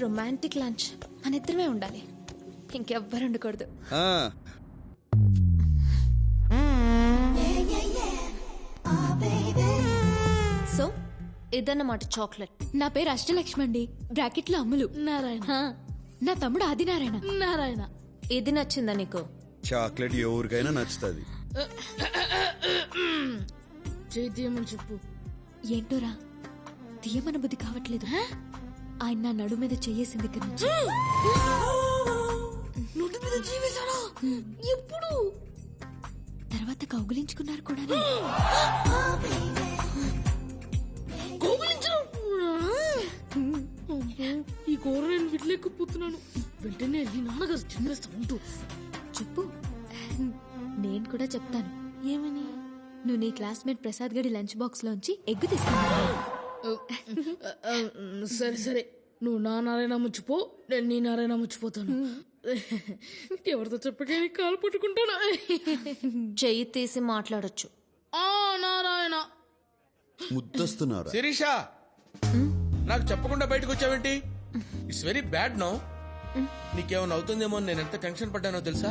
Romantic lunch. మన ఇద్దరమే ఉండాలి. ఇంకెవ్వరు ఉండకూడదు. ఆ, సో ఇదన్నమాట చాక్లెట్. నా పేరు అష్టలక్ష్మి అండి. బ్రాకెట్లో అమ్ములు. నారాయణ. హా, నా తమ్ముడు ఆదినారాయణ. నారాయణ. ఇది నచ్చిందా నీకు? చాక్లెట్ ఎవరికైనా నచ్చుతుంది. చేయి తీయమని చెప్పు. ఏంటోరా? తీయమన బుద్ధి కావట్లేదు ఆయన నా నడు మీద చెయ్యేసింది ఎప్పుడు? తర్వాత కౌగులించుకున్నారు కూడా ఈ కూర నేను విడలేకపోతున్నాను వెంటనే వెళ్ళి నాన్నగారు చిన్నేస్తా ఉంటూ చెప్పు. నేను కూడా చెప్తాను. ఏమని? నువ్వు నీ క్లాస్మేట్ ప్రసాద్ గడి లంచ్ బాక్స్ లోంచి ఎగ్గు తీసుకున్నావు. సరే సరే. నువ్వు నా నారాయణ ముచ్చిపో నేను నీ నారాయణ ముచ్చిపోతాను. ఎవరితో చెప్పకే కాలు పట్టుకుంటాను. చెయ్యి తీసి మాట్లాడొచ్చు. ఆ నారాయణ. ముద్దస్తున్నారా? శిరీష! నాకు చెప్పకుండా బయటకు వచ్చావేంటి? ఇట్స్ వెరీ బ్యాడ్ నో నీకేమైనా అవుతుందేమో నేను ఎంత టెన్షన్ పడ్డానో తెలుసా?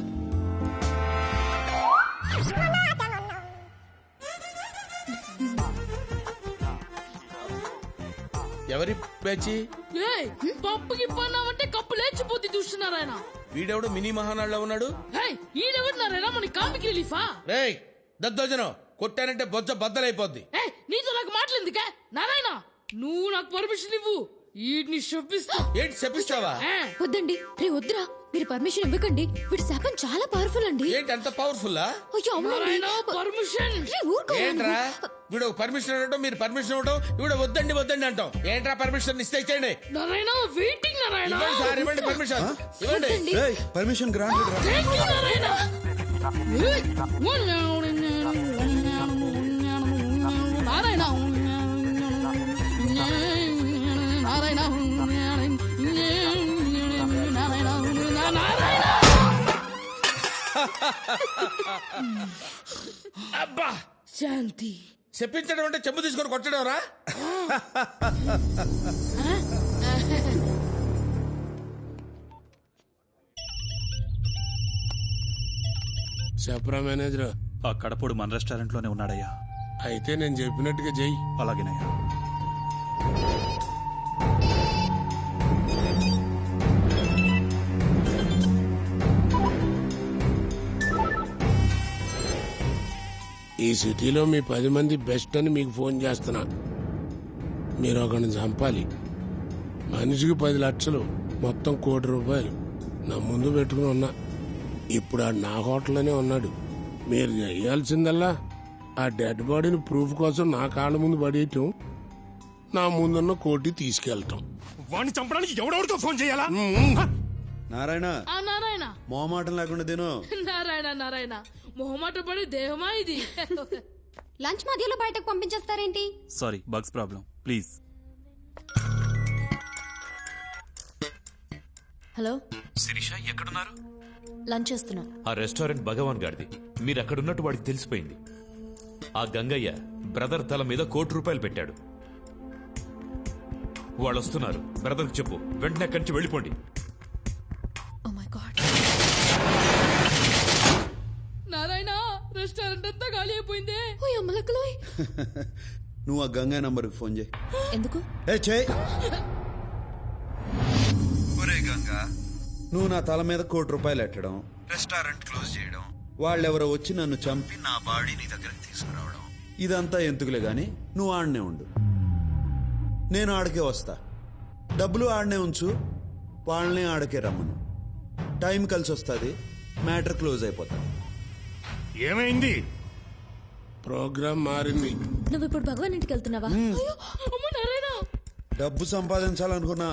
ఎవరి పేచి ఏయ్ పప్పు గిప్పన్నావంటే కప్పు లేచిపోతే చూస్తున్నారాయన. వీడెవడు మినీ మహానాడులో ఉన్నాడు? ఏయ్ ఈడెవరు నారాయణ మన కామిక్ రిలీఫా? రేయ్ దద్దోజనం కొట్టానంటే బొజ్జ బద్దలైపోద్ది. ఏయ్ నీతో నాకు మాట్లాడిందికా నారాయణ నువ్వు నాకు పర్మిషన్ ఇవ్వు. వీటిని ఏంటి వద్దండి రే వద్దురా. మీరు పర్మిషన్ ఇవ్వకండి. వీడి శాపం చాలా పవర్ఫుల్ అండి. ఏంటి అంత నారాయణ పర్మిషన్. ఏంట్రా? వీడు పర్మిషన్ ఇవ్వడం మీరు పర్మిషన్ ఇవ్వడం వీడు వద్దండి వద్దండి అంటాం. ఏంట్రా పర్మిషన్ ఇస్తే ఇచ్చేయండి. నారాయణ వెయిటింగ్ నారాయణ. సార్ ఇవ్వండి పర్మిషన్ ఇవ్వండి. పర్మిషన్ ఏయ్, నారాయణ. అబ్బా! శాంతి. చెప్పించడం అంటే చెంబు తీసుకొని కొట్టడం రా చెప్పరా మేనేజర్. ఆ కడపడు మన రెస్టారెంట్లోనే ఉన్నాడయ్యా. అయితే నేను చెప్పినట్టుగా చెయ్యి. అలాగేనయ్యా. ఈ సిటీలో మీ పది మంది బెస్ట్ అని మీకు ఫోన్ చేస్తున్నా. మీరు ఒకరిని చంపాలి. మనిషికి పది లక్షలు మొత్తం కోటి రూపాయలు. నా ముందు పెట్టుకుని ఉన్నా. ఇప్పుడు ఆ నా హోటల్లోనే ఉన్నాడు. మీరు చేయాల్సిందల్లా ఆ డెడ్ బాడీని ప్రూఫ్ కోసం నా కాళ్ళ ముందు పడేయటం. నా ముందున్న కోటి తీసుకెళ్తాం. వాడిని చంపడానికి ఎవడెవరితో ఫోన్ చేయాలా? నారాయణ. ఆ నారాయణ. మోమాటం లేకుండా తిను. నారాయణ నారాయణ. మొహమాట పడి దేహమా ఇది? లంచ్ మధ్యలో బయటకు పంపించేస్తారేంటి? Sorry bugs problem please hello? Sirisha ఎక్కడున్నారు? లంచ్ చేస్తున్నా. ఆ రెస్టారెంట్ భగవాన్ గారిది. మీరు అక్కడున్నట్టు వాడికి తెలిసిపోయింది. ఆ గంగయ్య బ్రదర్ తల మీద కోటి రూపాయలు పెట్టాడు. వాళ్ళు వస్తున్నారు బ్రదర్కి చెప్పు. వెంటనే అక్కడి నుంచి వెళ్ళిపోండి. రెస్టారెంట్ అంతా ఖాళీ అయిపోయింది. ఓ అమ్మలక్కలోయ్. నువ్వు ఆ గంగా నంబర్కి ఫోన్ చేయి. ఎందుకు? ఏ చేయి. ఒరే గంగా నువ్వు నా తల మీద కోటి రూపాయలు ఎట్టడం రెస్టారెంట్ క్లోజ్ చేయడం వాళ్ళెవరో వచ్చి నన్ను చంపి నా బాడీ నీ దగ్గరికి తీసుకురావడం ఇదంతా ఎందుకులే గాని నువ్వు ఆడనే ఉండు. నేను ఆడకే వస్తా. డబ్బులు ఆడనే ఉంచు వాళ్ళని ఆడకే రమ్మను. టైం కలిసి వస్తుంది మ్యాటర్ క్లోజ్ అయిపోతుంది. ఏమైంది? ప్రోగ్రామ్ మారింది. నువ్వు ఇప్పుడు భగవాన్ ఇంటికి వెళ్తున్నావా? డబ్బు సంపాదించాలనుకున్నా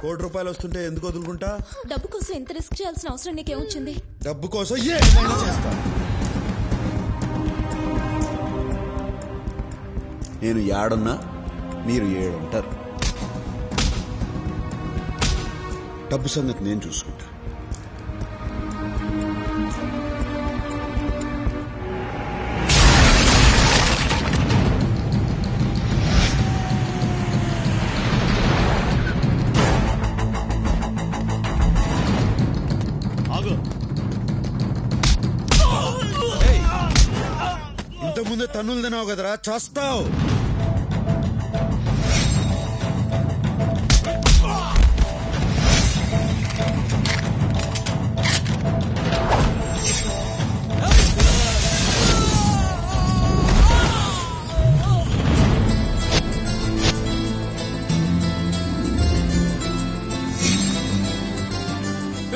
కోటి రూపాయలు వస్తుంటే ఎందుకు వదులుకుంటా? డబ్బు కోసం ఎంత రిస్క్ చేయాల్సిన అవసరం నీకేమొచ్చింది? డబ్బు కోసం ఏమైనా చేస్తా. నేను యాడున్నా మీరు ఏడుంటారు. డబ్బు సంగతి నేను చూసుకుంటా. తన్నులు తినావు కదరా? చస్తావు.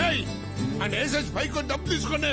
ఏయ్, ఆ పైకి డబ్బు తీసుకోండి.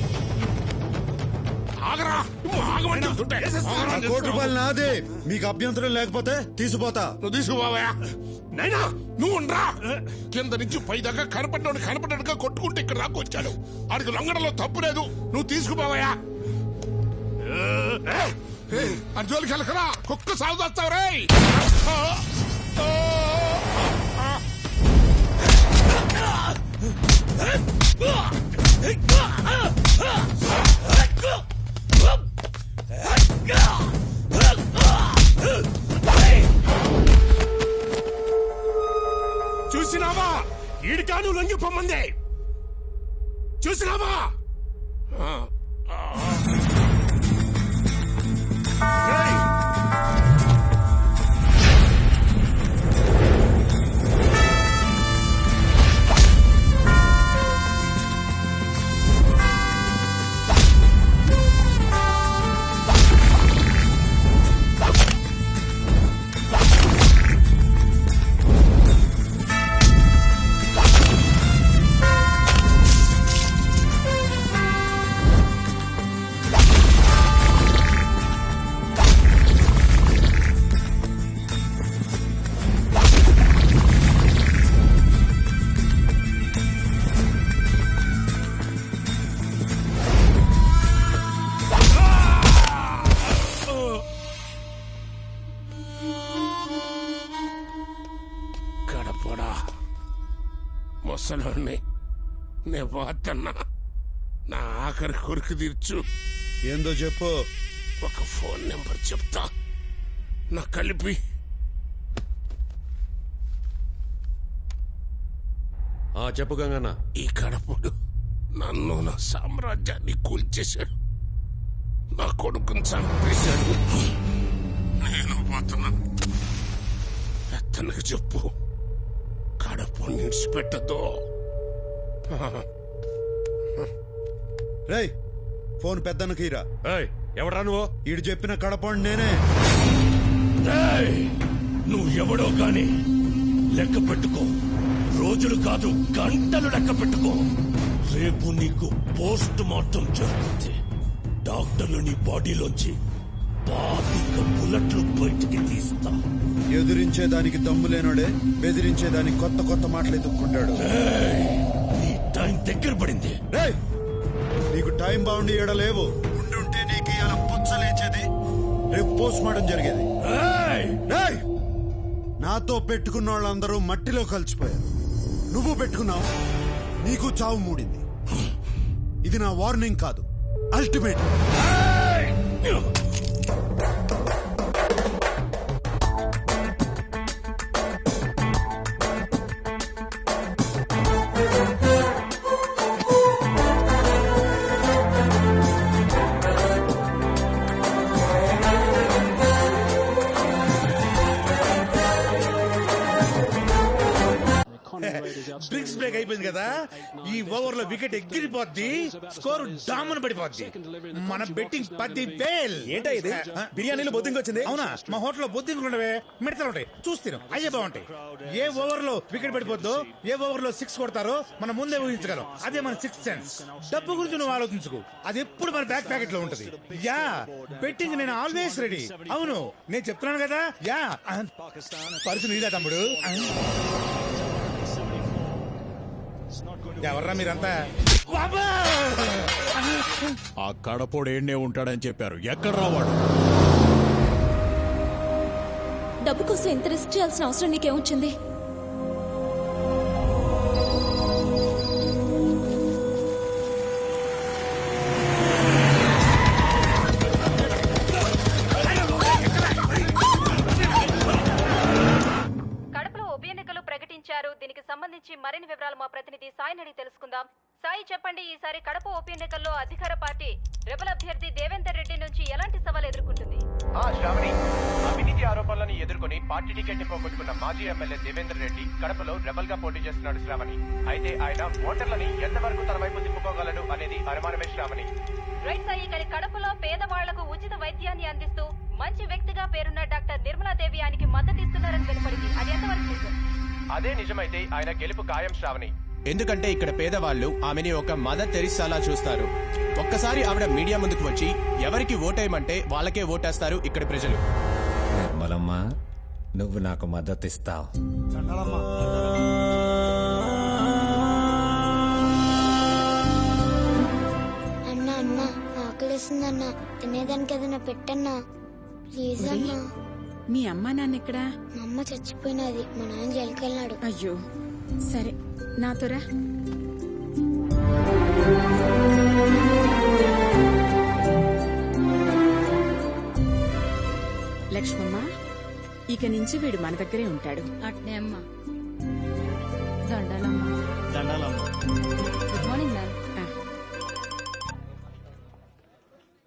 ఆగరా నువ్వు ఆగమని చెప్తుంటే ఆగరా, ఆ కోటి రూపాయలు నాదే. మీకు అభ్యంతరం లేకపోతే తీసిపోతా నువ్వు తీసుకుపోవా నైనా నువ్వు ఉండరా. కింద నుంచి పై దాకా కనపడ్డాడు కనపడ్డాడుగా కొట్టుకుంటే ఇక్కడ దాకా వచ్చాడు. ఆడికి లొంగడంలో తప్పు లేదు. నువ్వు తీసుకుపోవా అర్జున్కి వెళ్ళకరా. కుక్క సాగు రే నే పోతన్నా నా ఆఖరి కొరికి తీర్చు. ఏందో చెప్పు. ఒక ఫోన్ నెంబర్ చెప్తా. నా కలిపి. ఆ చెప్పు గంగన్న. ఈ గడపడు నన్ను నా సామ్రాజ్యాన్ని కూల్చేశాడు. నా కొడుకుని చంపేశాడు. నేను పోతున్నా. అతనికి చెప్పు. కడప నిడిచిపెట్టదు. రేయ్ ఫోన్ పెద్దన్నకి ఇరా ఎవడా నువ్వు? ఈడు చెప్పిన కడపండి నేనే. ఏయ్! నువ్వు ఎవడో కాని లెక్క పెట్టుకో. రోజులు కాదు గంటలు లెక్క పెట్టుకో. రేపు నీకు పోస్ట్ మార్టం జరుగుతుంది. డాక్టర్లు నీ బాడీలోంచి పాతిక బుల్లెట్లు బయటికి తీస్తా. ఎదురించే దానికి దమ్ము లేనోడే బెదిరించే దానికి కొత్త కొత్త మాటలు ఎదుక్కుంటాడు ఏయ్! నీ టైం దగ్గర పడింది. రేయ్ నీకు టైం బాగుండి ఈడ లేవు. ఉండుంటే నీకు ఇలా పుచ్చలేచేది రేపు పోస్ట్ మార్టం జరిగేది! రేయ్! నాతో పెట్టుకున్న వాళ్ళందరూ మట్టిలో కలిసిపోయారు. నువ్వు పెట్టుకున్నావు నీకు చావు మూడింది. ఇది నా వార్నింగ్ కాదు. అల్టిమేట్. డ్రింక్స్ లో వికెట్ ఎగిరిపోద్ది స్కోర్ డామన్ పడిపోద్ది. మన బెట్టింగ్ పది వేల్. ఏంటా ఇది? బిర్యానీలో బొద్దింకి వచ్చింది? అవునా? మా హోటల్లో బొద్దింకులు ఉండవే మిడతలు ఉంటాయి. చూస్తాను అయ్యే బాగుంటాయి. ఏ ఓవర్లో వికెట్ పడిపోద్దో ఏ ఓవర్లో సిక్స్ కొడతారో మనం ముందే ఊహించగలం. అదే మన సిక్స్ సెన్స్ డబ్బు గురించి నువ్వు ఆలోచించుకో. అది ఎప్పుడు మన బ్యాక్ ప్యాకెట్లో ఉంటది. యా బెట్టింగ్ నేను ఆల్వేస్ రెడీ అవును నేను చెప్తున్నాను కదా యా. పరుసు నీదా తమ్ముడు. ఎవర్రా మీరంతా! ఆ కడపోడు ఏడ్నే ఉంటాడని చెప్పారు. ఎక్కడ రావాడు డబ్బు కోసం ఎంత రిస్క్ చేయాల్సిన అవసరం నీకేమొచ్చింది ప్రతినిధి సాయిని అడిగి తెలుసుకుందాం. సాయి చెప్పండి ఈసారి కడప ఉప ఎన్నికల్లో అధికార పార్టీ రెబల్ అభ్యర్థి దేవేందర్ రెడ్డి నుంచి ఎలాంటి సవాల్ ఎదుర్కొంటుంది? శ్రావణి అవినీతి ఆరోపణలను ఎదుర్కొని పార్టీ టికెట్ పోగొట్టుకున్న మాజీ ఎమ్మెల్యే దేవేందర్ రెడ్డి కడపలో రెబల్గా పోటీ చేస్తున్నాడు శ్రావణి. అయితే ఆయన ఓటర్లని ఎంతవరకు తన వైపు తిప్పుకోగలడు అనేది అనుమానమే శ్రావణి. రైట్ సాయి కానీ కడపలో పేదవాళ్ళకు ఉచిత వైద్యాన్ని అందిస్తూ మంచి వ్యక్తిగా పేరున్న డాక్టర్ నిర్మలాదేవి ఆయనకి మద్దతు ఇస్తున్నారని వెలుపడింది అది అదే నిజమైతే ఆయన గెలుపు ఖాయం శ్రావణి. ఎందుకంటే ఇక్కడ పేదవాళ్ళు ఆమెని ఒక మదర్ తెరిసాలా చూస్తారు. ఒక్కసారి ఆవిడ మీడియా ముందుకు వచ్చి ఎవరికి ఓటేయమంటే వాళ్ళకే ఓటేస్తారు ఇక్కడ ప్రజలు. నిర్మలమ్మ నువ్వు నాకు మద్దతు ఇస్తావు. అన్న అన్న ఆకలిస్తుందన్న తినేదానికి ఏదైనా పెట్టన్నా. ప్లీజ్ అన్న. మీ అమ్మా నాన్న ఎక్కడా? మా అమ్మ చచ్చిపోయినది. మా నాన్న జైలుకి వెళ్ళాడు అయ్యో. సరే నాతోరా లక్ష్మమ్మ ఇక నుంచి వీడు మన దగ్గరే ఉంటాడు. అట్నే అమ్మా. దండాలమ్మా. గుడ్ మార్నింగ్ మ్యామ్ ఆ.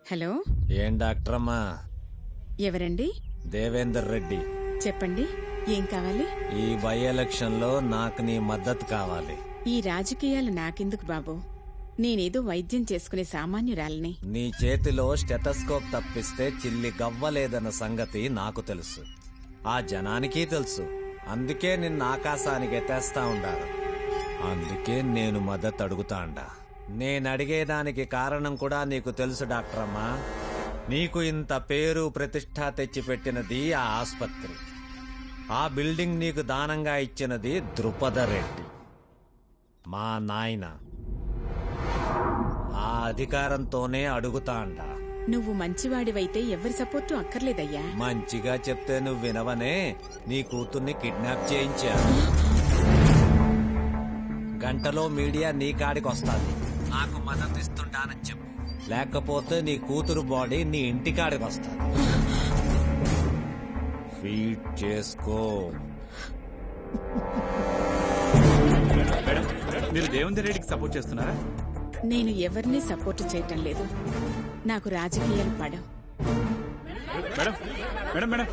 హలో? ఏం డాక్టర్ అమ్మా ఎవరండి? దేవేందర్ రెడ్డి. చెప్పండి ఏం కావాలి? ఈ బై ఎలక్షన్లో నాకు నీ మద్దతు కావాలి. ఈ రాజకీయాలు నాకెందుకు బాబు? నేనేదో వైద్యం చేసుకునే సామాన్యురాలిని. నీ చేతిలో స్టెటస్కోప్ తప్పిస్తే చిల్లి గవ్వలేదన్న సంగతి నాకు తెలుసు. ఆ జనానికి తెలుసు. అందుకే నిన్న ఆకాశానికి ఎత్తేస్తా ఉండారు. అందుకే నేను మద్దతు అడుగుతా అండా. నేను అడిగేదానికి కారణం కూడా నీకు తెలుసు డాక్టర్ అమ్మా నీకు ఇంత పేరు ప్రతిష్ట తెచ్చిపెట్టినది ఆ ఆస్పత్రి. ఆ బిల్డింగ్ నీకు దానంగా ఇచ్చినది ద్రుపద రెడ్డి. మా నాయన. ఆ అధికారంతోనే అడుగుతా అండా నువ్వు మంచివాడివైతే ఎవరి సపోర్టు అక్కర్లేదయ్యా. మంచిగా చెప్తే నువ్వు వినవనే. నీ కూతుర్ని కిడ్నాప్ చేయించా. గంటలో మీడియా నీ కాడికి వస్తాది నాకు మద్దతు ఇస్తుంటానని చెప్పు. లేకపోతే నీ కూతురు బాడీ నీ ఇంటి కాడికి వస్తుంది. ఫీడ్ చేసుకో. మీరు దేవేందర్ రెడ్డికి సపోర్ట్ చేస్తున్నారా? నేను ఎవరిని సపోర్ట్ చేయటం లేదు. నాకు రాజకీయాలు పడవు. Madam madam madam.